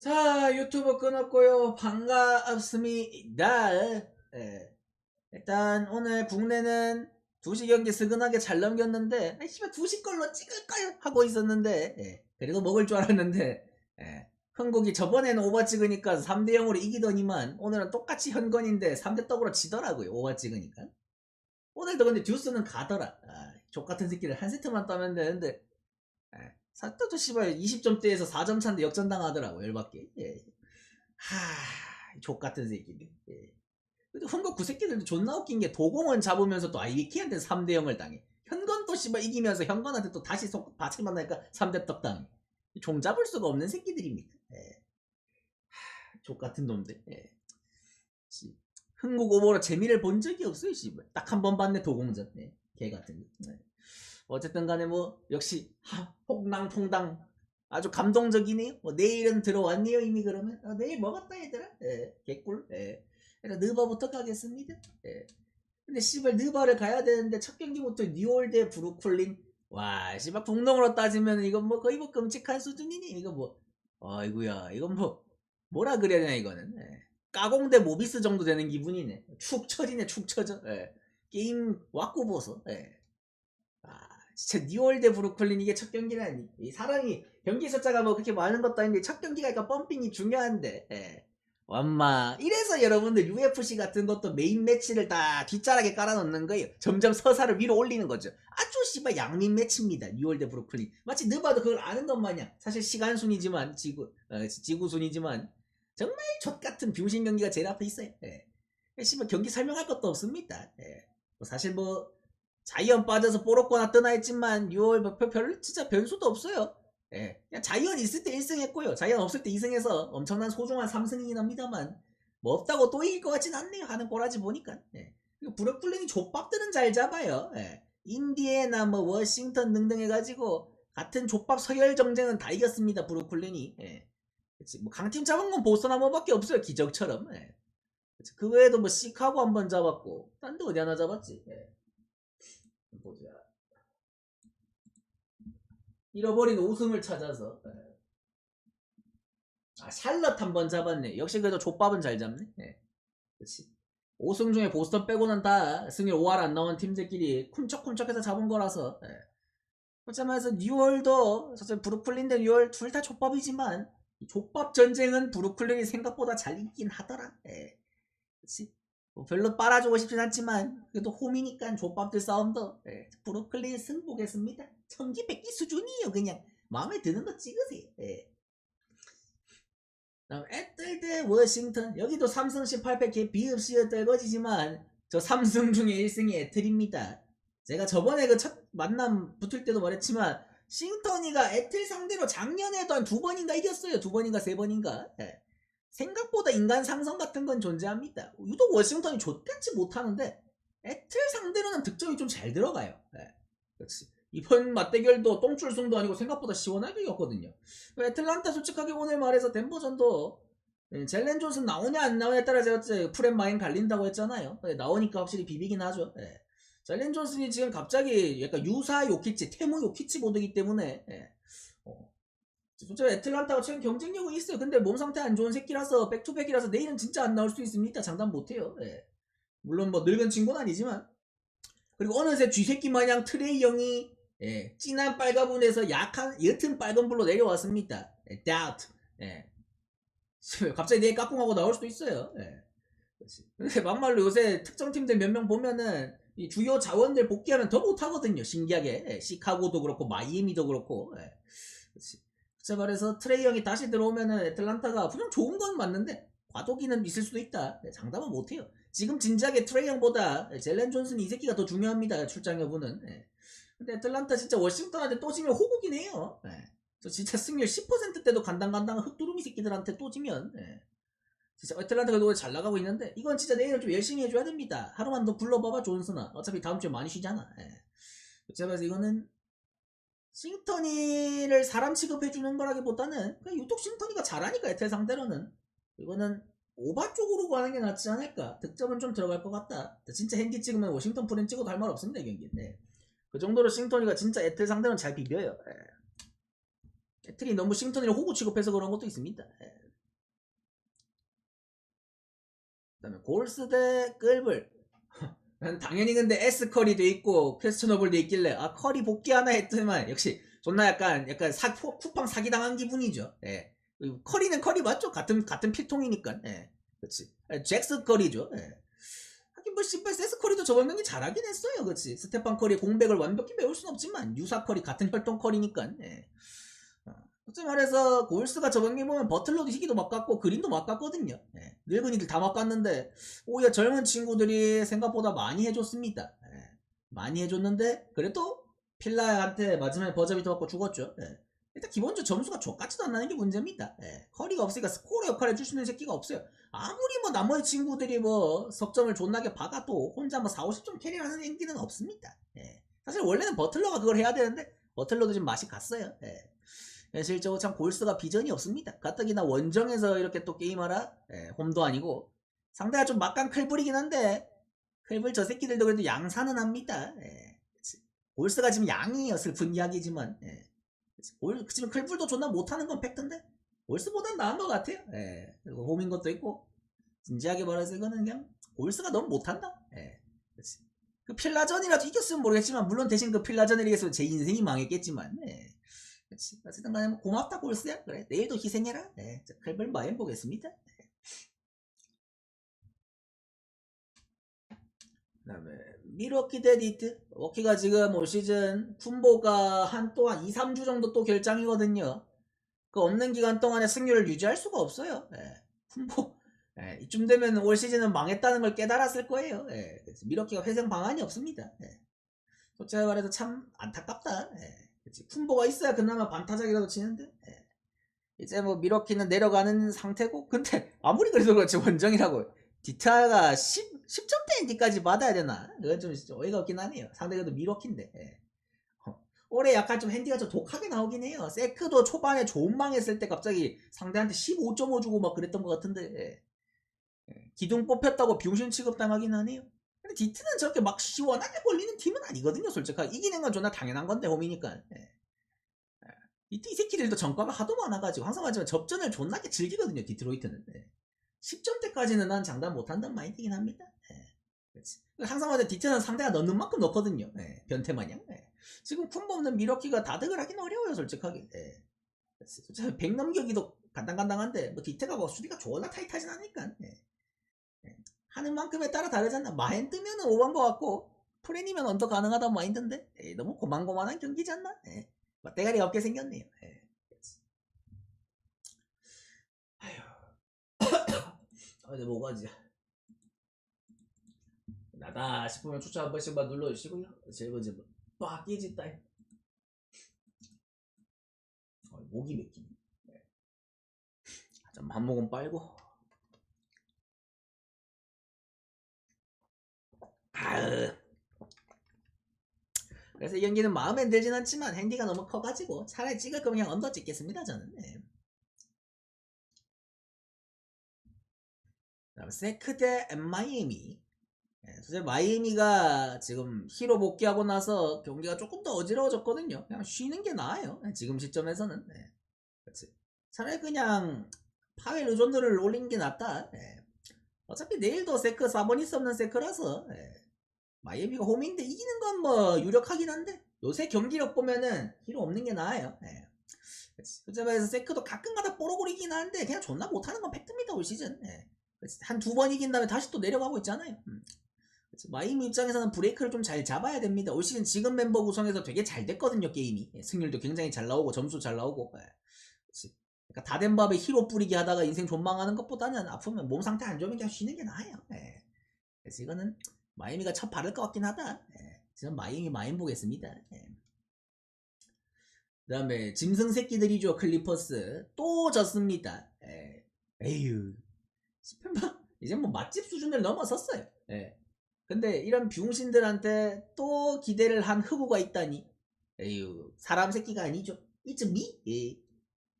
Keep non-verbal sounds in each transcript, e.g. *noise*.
자, 유튜브 끊었고요. 반갑습니다. 예. 일단 오늘 국내는 2시 경기 스근하게 잘 넘겼는데, 아이 씨발 2시 걸로 찍을걸 하고 있었는데, 예. 그래도 먹을 줄 알았는데, 예. 흥국이 저번에는 오버 찍으니까 3대 0으로 이기더니만 오늘은 똑같이 현건인데 3대 떡으로 지더라고요. 오버 찍으니까. 오늘도 근데 듀스는 가더라. 아, 족같은 새끼를 한 세트만 따면 되는데, 예. 사또도 씨발 20점대에서 4점 차인데 역전당하더라고 열받게 예. 하 족같은 새끼들 예. 근데 흥국 그 새끼들도 존나 웃긴 게 도공은 잡으면서 또 아이비키한테 3대 0을 당해 현건 또 씨발 이기면서 현건한테 또 다시 속 바치 만나니까 3대 떡 당해 종 잡을 수가 없는 새끼들입니다 예. 하, 족같은 놈들 예. 씨. 흥국 오버로 재미를 본 적이 없어요 씨발 딱 한 번 봤네 도공전 예. 개 같은 거 예. 어쨌든 간에 뭐 역시 하, 폭랑퐁당 아주 감동적이네요. 뭐 내일은 들어왔네요 이미 그러면 아, 내일 먹었다 얘들아. 예, 개꿀. 예. 그래서 느바부터 가겠습니다. 예. 근데 씨발 느바를 가야 되는데 첫 경기부터 뉴올 대 브루클린. 와 씨발 북농으로 따지면 이건 뭐 거의 뭐 끔찍한 수준이니 이거 뭐 아이구야 이건 뭐 뭐라 그래야 되나 이거는 예. 까공대 모비스 정도 되는 기분이네. 축 처지네 축 처져. 예. 게임 왔고 보소. 예. 아, 진짜 뉴올드 브루클린 이게 첫 경기라니. 이 사람이 경기 숫자가 뭐 그렇게 많은 것도 아닌데 첫 경기가 그러니까 펌핑이 중요한데. 예. 완마. 이래서 여러분들 UFC 같은 것도 메인 매치를 다 뒷자락에 깔아놓는 거예요. 점점 서사를 위로 올리는 거죠. 아주 씨발 양민 매치입니다. 뉴올드 브루클린. 마치 느바도 그걸 아는 것 마냥. 사실 시간 순이지만 지구 어, 지구 순이지만 정말 족 같은 병신 경기가 제일 앞에 있어요. 예. 씨발 경기 설명할 것도 없습니다. 예. 뭐 사실 뭐 자이언 빠져서 뽀록거나 뜨나 했지만 6월 뭐 별, 별 진짜 변수도 없어요. 예. 그냥 자이언 있을 때 1승 했고요. 자이언 없을 때 2승 해서 엄청난 소중한 3승이긴 합니다만 뭐 없다고 또 이길 것 같진 않네요. 하는 꼬라지 보니까. 예. 그리고 브루클린이 족밥들은 잘 잡아요. 예. 인디애나 뭐 워싱턴 등등 해가지고 같은 족밥 서열 정쟁은 다 이겼습니다. 브루클린이. 예. 뭐 강팀 잡은 건 보스턴 한 번밖에 없어요. 기적처럼. 예. 그 외에도 뭐 시카고 한 번 잡았고 딴 데 어디 하나 잡았지. 예. 보자. 잃어버린 우승을 찾아서. 예. 아, 샬럿 한 번 잡았네. 역시 그래도 족밥은 잘 잡네. 예. 그치. 5승 중에 보스턴 빼고는 다 승률 5할 안 나온 팀들끼리 쿰척쿰척해서 잡은 거라서. 예. 그렇자면서 뉴월도 사실 브루클린 대 뉴월 둘 다 족밥이지만 이 족밥 전쟁은 브루클린이 생각보다 잘 있긴 하더라. 예. 그치. 뭐 별로 빨아주고 싶진 않지만 그래도 홈이니까 족밥들 싸움도 예, 브루클린 승 보겠습니다. 청기백기 수준이에요 그냥 마음에 드는 거 찍으세요. 예. 다음 애들 대 워싱턴 여기도 3승 18패 개 비읍시였 떨거지지만 저 3승 중에 1승이 애틀입니다. 제가 저번에 그 첫 만남 붙을 때도 말했지만 싱턴이가 애틀 상대로 작년에도 한 두 번인가 이겼어요. 두 번인가 세 번인가. 예. 생각보다 인간 상성 같은 건 존재합니다. 유독 워싱턴이 좆같이 못하는데 애틀 상대로는 득점이 좀 잘 들어가요. 예. 그렇지. 이번 맞대결도 똥줄승도 아니고 생각보다 시원하게 이겼거든요. 애틀란타 솔직하게 오늘 말해서 덴버전도 예, 젤렌 존슨 나오냐 안 나오냐에 따라 제가 프렘 마인 갈린다고 했잖아요. 예, 나오니까 확실히 비비긴 하죠. 예. 젤렌 존슨이 지금 갑자기 약간 유사 요키치, 테무 요키치 모드이기 때문에 예. 어, 진짜 애틀란타가 최근 경쟁력은 있어요. 근데 몸 상태 안 좋은 새끼라서 백투백이라서 내일은 진짜 안 나올 수 있습니다. 장담 못해요. 예. 물론 뭐 늙은 친구는 아니지만 그리고 어느새 쥐새끼 마냥 트레이 형이 예, 진한 빨가분에서 약한 옅은 빨간불로 내려왔습니다. 예, doubt. 예. *laughs* 갑자기 내일 까꿍하고 나올 수도 있어요. 예. 근데 막말로 요새 특정 팀들 몇 명 보면은 이 주요 자원들 복귀하면 더 못하거든요. 신기하게 예, 시카고도 그렇고 마이애미도 그렇고. 예. 그렇지. 자 말해서 트레이 형이 다시 들어오면은 애틀란타가 분명 좋은 건 맞는데 과도기는 있을 수도 있다. 네, 장담은 못해요. 지금 진작에 트레이 형보다 젤렌 존슨 이 새끼가 더 중요합니다. 출장 여부는. 예. 근데 애틀란타 진짜 워싱턴한테 또 지면 호국이 네요 예. 저 진짜 승률 10% 때도 간당간당한 흑두루미 새끼들한테 또 지면 예. 진짜 애틀란타가 노래 잘 나가고 있는데 이건 진짜 내일 좀 열심히 해줘야 됩니다. 하루만 더 불러봐봐 존슨아. 어차피 다음 주에 많이 쉬잖아. 예. 제가 그래서 이거는 싱터니를 사람 취급해주는 거라기보다는 그냥 유독 싱터니가 잘하니까 에텔 상대로는 이거는 오바 쪽으로 가는 게 낫지 않을까 득점은 좀 들어갈 것 같다 진짜 핸디 찍으면 워싱턴 프렌 찍어도 할 말 없습니다 이 경기 네. 그 정도로 싱터니가 진짜 에텔 상대로는 잘 비벼요 예. 배틀이 너무 싱턴이를 호구 취급해서 그런 것도 있습니다. 예. 그다음에 골스 대 끌블. 난 당연히 근데 S 돼 있고 퀘스천어블 돼 있길래 아 컬이 복귀하나 했더니만 역시 존나 약간 약간 사, 쿠- 쿠팡 사기 당한 기분이죠. 예. 컬이는 컬이 맞죠? 같은 같은 필통이니까. 예. 그렇지. 예, 잭스 컬이죠. 예. 하긴 뭐 씨발 세스 컬이도 저번 경기 잘하긴 했어요. 그렇지. 스테판 컬의 공백을 완벽히 메울 순 없지만 유사 컬이 같은 혈통 컬이니까. 예. 어, 솔직히 말해서 골스가 저번 경기 보면 버틀러도 희기도 막 갔고 그린도 막 갔거든요. 예. 늙은이들 다 막 갔는데 오히려 젊은 친구들이 생각보다 많이 해줬습니다. 예. 많이 해줬는데 그래도 필라한테 마지막에 버저비트 맞고 죽었죠. 예. 일단 기본적으로 점수가 족같지도 않는 게 문제입니다. 예. 커리가 없으니까 스코어 역할을 해줄 수 있는 새끼가 없어요. 아무리 뭐 나머지 친구들이 뭐 석점을 존나게 박아도 혼자 뭐 4, 50점 캐리하는 행기는 없습니다. 예. 사실 원래는 버틀러가 그걸 해야 되는데 버틀러도 지금 맛이 갔어요. 예. 현실적으로 참 골스가 비전이 없습니다. 가뜩이나 원정에서 이렇게 또 게임하라 예, 홈도 아니고 상대가 좀 막강 클불이긴 한데 클불 저 새끼들도 그래도 양산은 합니다. 예. 골스가 지금 양이에요. 슬픈 이야기지만 예. 골, 지금 클불도 존나 못하는 건 팩트인데 골스보단 나은 것 같아요. 예. 그리고 홈인 것도 있고 진지하게 말해서 이거는 그냥 골스가 너무 못한다. 예. 그 필라전이라도 이겼으면 모르겠지만 물론 대신 그 필라전을 이겼으면 제 인생이 망했겠지만 예. 그치. 어쨌든 간에 뭐 고맙다 골스야. 그래. 내일도 희생해라. 네. 자, 클벌 마연 보겠습니다. 네. 그 다음에 미러키 대 니트. 워키가 지금 올 시즌 쿤보가 한 또한 2, 3주 정도 또 결장이거든요. 그 없는 기간 동안에 승률을 유지할 수가 없어요. 예. 쿤보 예, 이쯤 되면 올 시즌은 망했다는 걸 깨달았을 거예요. 예. 그래서 미러키가 회생 방안이 없습니다. 예. 솔직히 말해서 참 안타깝다. 예. 그치. 쿤보가 있어야 그나마 반타작이라도 치는데 예. 이제 뭐 미러키는 내려가는 상태고 근데 *laughs* 아무리 그래도 그렇지 원정이라고 디타가 10, 10점대 엔디까지 받아야 되나 그건 좀 어이가 없긴 하네요 상대가 또 미러키인데 예. 어. 올해 약간 좀 핸디가 좀 독하게 나오긴 해요 세크도 초반에 좋은 망 했을 때 갑자기 상대한테 15.5 주고 막 그랬던 것 같은데 예. 예. 기둥 뽑혔다고 병신 취급당하긴 하네요 근데 디트는 저렇게 막 시원하게 벌리는 팀은 아니거든요, 솔직하게. 이기는 건 존나 당연한 건데, 홈이니까. 예. 예. 디트 이 새끼들도 전과가 하도 많아가지고, 항상 하지만 접전을 존나게 즐기거든요, 디트로이트는. 예. 10점대까지는 난 장담 못한다는 마인드긴 합니다. 예. 항상 하지만 디트는 상대가 넣는 만큼 넣거든요, 예. 변태마냥. 예. 지금 쿤보 없는 미러키가 다득을 하긴 어려워요, 솔직하게. 예. 솔직히 100 넘겨기도 간당간당한데, 뭐 디트가 뭐 수비가 존나 타이트하진 않으니까. 예. 하는 만큼에 따라 다르잖아. 마인 뜨면은 오반 것 같고 프렌이면 언더 가능하다는 마인드인데 에이, 너무 고만고만한 경기지 않나? 예. 뭐 대가리 없게 생겼네요. 예. 아휴. *coughs* 어디 뭐가지? 나다 싶으면 추천 한 번씩만 눌러주시고요. 제일 먼저 빡 끼지 따이. 어, 목이 맥히네. 예. 좀한 모금 빨고. 그래서 이 연기는 마음에 들진 않지만 핸디가 너무 커가지고 차라리 찍을 거면 그냥 언더 찍겠습니다 저는 네. 다음 세크 대 마이애미 네, 사실 마이애미가 지금 히로 복귀하고 나서 경기가 조금 더 어지러워졌거든요 그냥 쉬는 게 나아요 네, 지금 시점에서는 네. 그렇지. 차라리 그냥 파웰 의존들을 올린 게 낫다 네. 어차피 내일도 세크 4번 있어 없는 세크라서 예. 마이애미가 홈인데 이기는 건 뭐 유력하긴 한데 요새 경기력 보면은 히로 없는 게 나아요. 예. 그자마자 세크도 가끔가다 뽀록거리긴 하는데 그냥 존나 못하는 건 팩트입니다 올 시즌. 예. 한두 번 이긴 다음에 다시 또 내려가고 있잖아요. 음. 그치. 마이애미 입장에서는 브레이크를 좀 잘 잡아야 됩니다. 올 시즌 지금 멤버 구성에서 되게 잘 됐거든요 게임이. 예. 승률도 굉장히 잘 나오고 점수 잘 나오고. 예. 그러니까 다 된 밥에 히로 뿌리기 하다가 인생 존망하는 것보다는 아프면 몸 상태 안 좋으면 그냥 쉬는 게 나아요. 예. 그래서 이거는 마이애미가 첫 바를 것 같긴 하다. 예. 저는 마이애미 마인 보겠습니다. 예. 그 다음에 짐승 새끼들이죠 클리퍼스 또 졌습니다. 예. 에휴 이제 뭐 맛집 수준을 넘어섰어요. 예. 근데 이런 병신들한테 또 기대를 한 흑우가 있다니 에휴 사람 새끼가 아니죠. It's me. 예.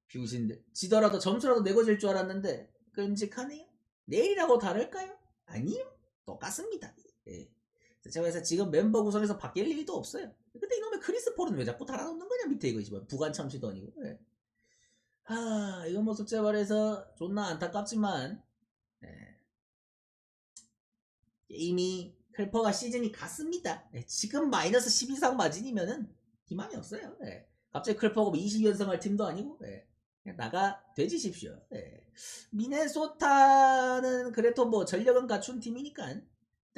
병신들 지더라도 점수라도 내고 질 줄 알았는데 끔찍하네요. 내일이라고 다를까요? 아니요. 똑같습니다. 예. 제가 그래서 지금 멤버 구성에서 바뀔 일도 없어요. 근데 이놈의 크리스 폴은 왜 자꾸 달아놓는 거냐 밑에 이거 지금 부관 참치도 아니고. 예. 아, 이건 뭐 솔직히 말해서 존나 안타깝지만, 예. 게임이 클퍼가 시즌이 갔습니다. 예, 지금 마이너스 10 이상 마진이면은 희망이 없어요. 예. 갑자기 클퍼가 20연승할 팀도 아니고, 예. 나가 되지십시오. 예. 미네소타는 그래도 뭐 전력은 갖춘 팀이니까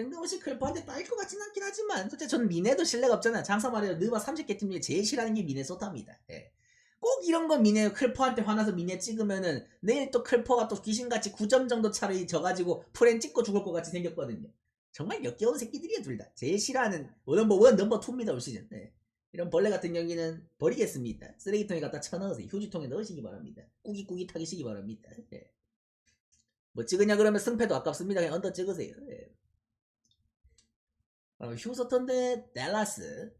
뜬금없이 클퍼한테 따일 것 같진 않긴 하지만 솔직히 전 미네도 신뢰가 없잖아요. 장사 말해요. 느바 30개 팀 중에 제일 싫어하는 게 미네소타입니다. 예. 꼭 이런 건 미네 클퍼한테 화나서 미네 찍으면은 내일 또 클퍼가 또 귀신같이 9점 정도 차를 져가지고 프렌 찍고 죽을 것 같이 생겼거든요. 정말 역겨운 새끼들이에요 둘 다. 제일 싫어하는 원넘버 원 넘버 투입니다 올 시즌. 예. 이런 벌레 같은 경기는 버리겠습니다. 쓰레기통에 갖다 쳐넣어서 휴지통에 넣으시기 바랍니다. 꾸깃꾸깃 하시기 바랍니다. 예. 뭐 찍으냐 그러면 승패도 아깝습니다. 그냥 언더 찍으세요. 예. 어, 휴스턴 대 댈라스.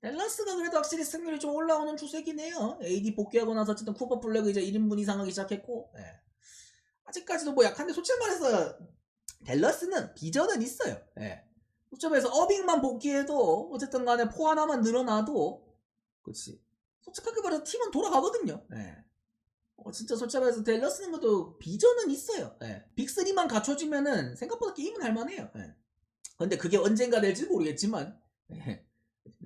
댈라스가 그래도 확실히 승률이 좀 올라오는 추세긴 해요. AD 복귀하고 나서 어쨌든 쿠퍼 플래그 이제 1인분 이상 하기 시작했고, 예. 아직까지도 뭐 약한데 솔직히 말해서 댈러스는 비전은 있어요. 예. 솔직해서 어빙만 복귀해도 어쨌든 간에 포 하나만 늘어나도 그렇지. 솔직하게 말해서 팀은 돌아가거든요. 예. 어, 진짜 솔직히 말해서 댈러스는 것도 비전은 있어요. 예. 빅3만 갖춰지면은 생각보다 게임은 할만해요. 예. 근데 그게 언젠가 될지 모르겠지만 예.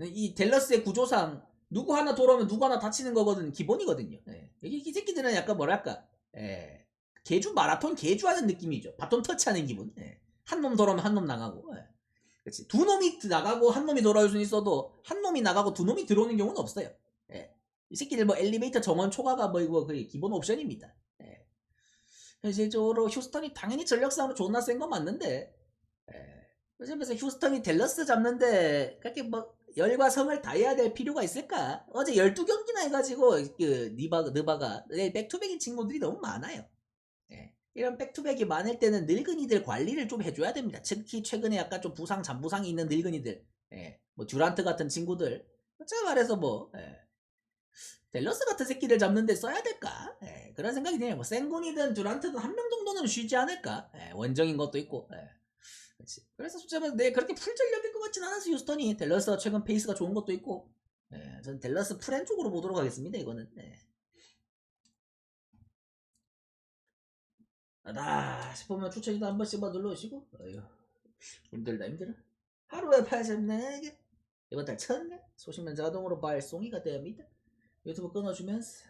이 댈러스의 구조상 누구 하나 돌아오면 누구 하나 다치는 거거든 기본이거든요. 예. 이게 이 새끼들은 약간 뭐랄까 예. 개주 마라톤 개주하는 느낌이죠. 바톤 터치하는 기분. 예. 한놈 돌아오면 한 놈 나가고. 예. 그렇지. 두 놈이 나가고 한 놈이 돌아올 수는 있어도 한 놈이 나가고 두 놈이 들어오는 경우는 없어요. 예. 이 새끼들 뭐 엘리베이터 정원 초과가 뭐 이거 그 기본 옵션입니다. 예. 현실적으로 휴스턴이 당연히 전력상으로 존나 센 건 맞는데 예. 그래서 휴스턴이 댈러스 잡는데 그렇게 뭐 열과 성을 다해야 될 필요가 있을까? 어제 12경기나 해가지고 그 니바, 느바가 네, 백투백인 친구들이 너무 많아요. 예. 이런 백투백이 많을 때는 늙은이들 관리를 좀 해줘야 됩니다. 특히 최근에 약간 좀 부상, 잔부상이 있는 늙은이들. 예. 뭐 듀란트 같은 친구들. 제가 말해서 뭐 예. 델러스 같은 새끼들 잡는데 써야 될까? 예, 그런 생각이 드네요. 뭐 생군이든 듀란트든 한 명 정도는 쉬지 않을까? 예, 원정인 것도 있고. 예. 그렇지. 그래서 말해서 네, 그렇게 풀 전력일 것 같진 않아서 휴스턴이 델러스가 최근 페이스가 좋은 것도 있고. 예, 전 델러스 프렌 쪽으로 보도록 하겠습니다. 이거는. 예. 나 싶으면 추천이도 한 번씩만 눌러주시고. 어휴, 힘들다 힘들어. 하루에 84개. 이번 달 첫날 소식면 자동으로 발송이가 됩니다. 유튜브 끊어주면서